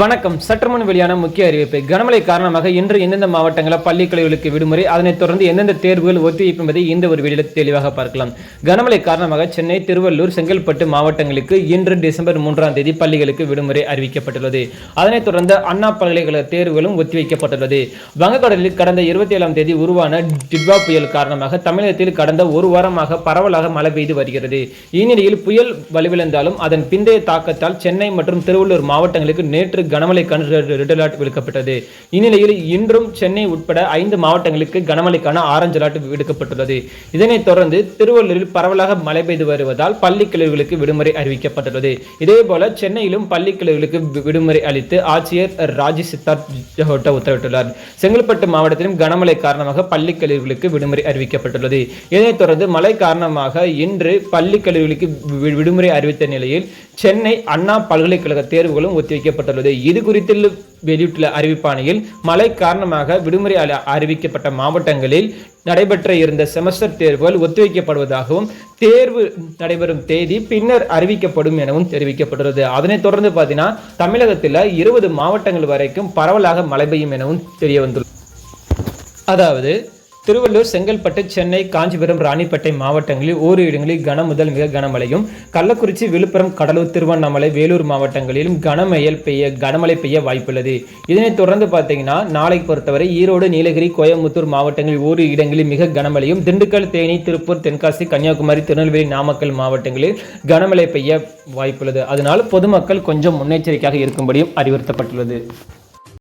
வணக்கம். சற்றுமுன் வெளியான முக்கிய அறிவிப்பு கனமழை காரணமாக இன்று எந்தெந்த மாவட்டங்களில் பள்ளி கல்லூரிகளுக்கு விடுமுறை அதனைத் தொடர்ந்து எந்தெந்த தேர்வுகள் ஒத்திவைப்பு என்பதை இந்த ஒரு வீடியோ தெளிவாக பார்க்கலாம். கனமழை காரணமாக சென்னை திருவள்ளூர் செங்கல்பட்டு மாவட்டங்களுக்கு இன்று டிசம்பர் மூன்றாம் தேதி பள்ளிகளுக்கு விடுமுறை அறிவிக்கப்பட்டுள்ளது. அதனைத் தொடர்ந்து அண்ணா பல்கலைக்கழக தேர்வுகளும் ஒத்திவைக்கப்பட்டுள்ளது. வங்கக்கடலில் கடந்த இருபத்தி ஏழாம் தேதி உருவான டிட்வா புயல் காரணமாக தமிழகத்தில் கடந்த ஒரு வாரமாக பரவலாக மழை பெய்து வருகிறது. இந்நிலையில் புயல் வலுவிழந்தாலும் அதன் பிந்தைய தாக்கத்தால் சென்னை மற்றும் திருவள்ளூர் மாவட்டங்களுக்கு நேற்று கனமழை ரெட் அலர்ட் விடுக்கப்பட்டது. இந்நிலையில் இன்றும் சென்னை உட்பட ஐந்து மாவட்டங்களுக்கு கனமழைக்கான ஆரஞ்சு அலர்ட் விடுக்கப்பட்டுள்ளது. இதனைத் தொடர்ந்து திருவள்ளூரில் பரவலாக மழை பெய்து வருவதால் பள்ளி கல்லூரிகளுக்கு விடுமுறை அறிவிக்கப்பட்டுள்ளது. இதேபோல சென்னையிலும் பள்ளி கல்லூரிகளுக்கு விடுமுறை அளித்து ஆட்சியர் ராஜி சித்தார்த் ஜஹோட்டா உத்தரவிட்டுள்ளார். செங்கல்பட்டு மாவட்டத்திலும் கனமழை காரணமாக பள்ளி கல்லூரிகளுக்கு விடுமுறை அறிவிக்கப்பட்டுள்ளது. இதனைத் தொடர்ந்து மழை காரணமாக இன்று பள்ளி கல்லூரிகளுக்கு விடுமுறை அறிவித்த நிலையில் சென்னை அண்ணா பல்கலைக்கழக தேர்வுகளும் ஒத்திவைக்கப்பட்டுள்ளது. இது குறித்து வெளியிட்டுள்ள அறிவிப்பாணையில் மழை காரணமாக விடுமுறை அறிவிக்கப்பட்ட மாவட்டங்களில் நடைபெற்ற இருந்த செமஸ்டர் தேர்வுகள் ஒத்திவைக்கப்படுவதாகவும் தேர்வு நடைபெறும் தேதி பின்னர் அறிவிக்கப்படும் எனவும் தெரிவிக்கப்பட்டுள்ளது அதனைத் தொடர்ந்து பார்த்தீங்கன்னா தமிழகத்தில் இருபது மாவட்டங்கள் வரைக்கும் பரவலாக மழை பெய்யும் எனவும் தெரிய வந்துள்ளது அதாவது திருவள்ளூர் செங்கல்பட்டு சென்னை காஞ்சிபுரம் ராணிப்பேட்டை மாவட்டங்களில் ஓரிரு இடங்களில் கன முதல் மிக கனமழையும் கள்ளக்குறிச்சி விழுப்புரம் கடலூர் திருவண்ணாமலை வேலூர் மாவட்டங்களிலும் கனமழையில் பெய்ய கனமழை பெய்ய வாய்ப்புள்ளது. இதனைத் தொடர்ந்து பார்த்தீங்கன்னா நாளை பொறுத்தவரை ஈரோடு நீலகிரி கோயம்புத்தூர் மாவட்டங்களில் ஓரிரு இடங்களில் மிக கனமழையும் திண்டுக்கல் தேனி திருப்பூர் தென்காசி கன்னியாகுமரி திருநெல்வேலி நாமக்கல் மாவட்டங்களில் கனமழை பெய்ய வாய்ப்புள்ளது. அதனால் பொதுமக்கள் கொஞ்சம் முன்னெச்சரிக்கையாக இருக்கும்படியும் அறிவுறுத்தப்பட்டுள்ளது.